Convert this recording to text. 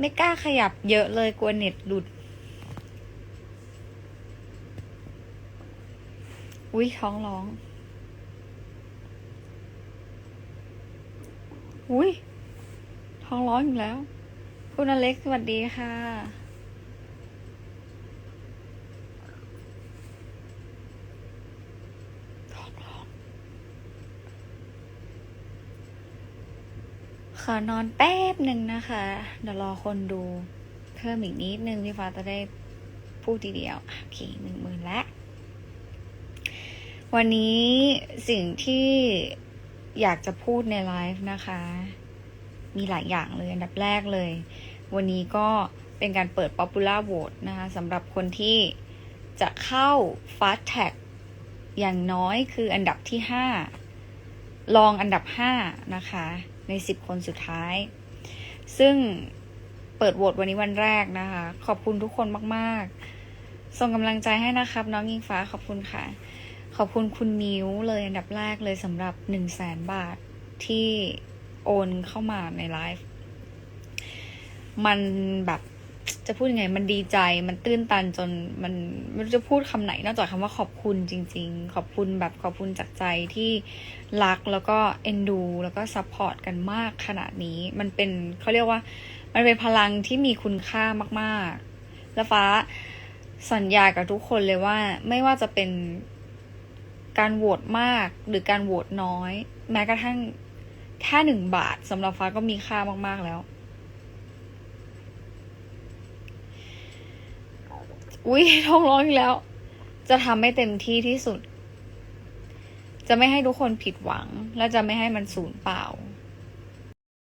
ไม่กล้าขยับเยอะเลยกลัวเน็ตหลุด อุ้ยท้องร้อง อุ้ยท้องร้องอีกแล้ว คุณอเล็กสวัสดีค่ะ ท้องร้อง ข อนอนแป๊บหนึ่งนะคะ เดี๋ยวรอคนดูเพิ่มอีกนิดนึงพี่ฟ้าจะได้พูดทีเดียวโอเคหนึ่งหมื่นแล้ววันนี้สิ่งที่อยากจะพูดในไลฟ์นะคะ มีหลายอย่างเลยอันดับแรกเลย วันนี้ก็เป็นการเปิด Popular Vote นะคะสำหรับคนที่จะเข้า Fast Tag อย่างน้อยคืออันดับที่ 5 ลองอันดับ 5 นะคะ ใน 10 คนสุดท้าย ซึ่งเปิดโหวตวันนี้วันแรกนะคะ ขอบคุณทุกคนมากๆ ส่งกำลังใจให้นะครับ น้องยิงฟ้าขอบคุณค่ะ ขอบคุณคุณมิ้วเลยอันดับแรกเลยสำหรับ 1 0 0 0 0แสนบาทที่โอนเข้ามาในไลฟ์มันแบบ จะพูดยังไง มันดีใจ มันตื้นตันจนมันไม่รู้จะพูดคำไหน นอกจากคำว่าขอบคุณจริง ๆ ขอบคุณแบบขอบคุณจากใจที่รักแล้วก็เอ็นดู แล้วก็ซัพพอร์ตกันมากขนาดนี้ มันเป็นเขาเรียกว่า มันเป็นพลังที่มีคุณค่ามากๆ แล้วฟ้าสัญญากับทุกคนเลยว่า ไม่ว่าจะเป็นการโหวตมากหรือการโหวตน้อย แม้กระทั่งแค่หนึ่งบาทสำหรับฟ้าก็มีค่ามากๆแล้ว อุ้ยท้องร้องอีกแล้ว จะทำให้เต็มที่ที่สุด จะไม่ให้ทุกคนผิดหวัง และจะไม่ให้มันสูญเปล่า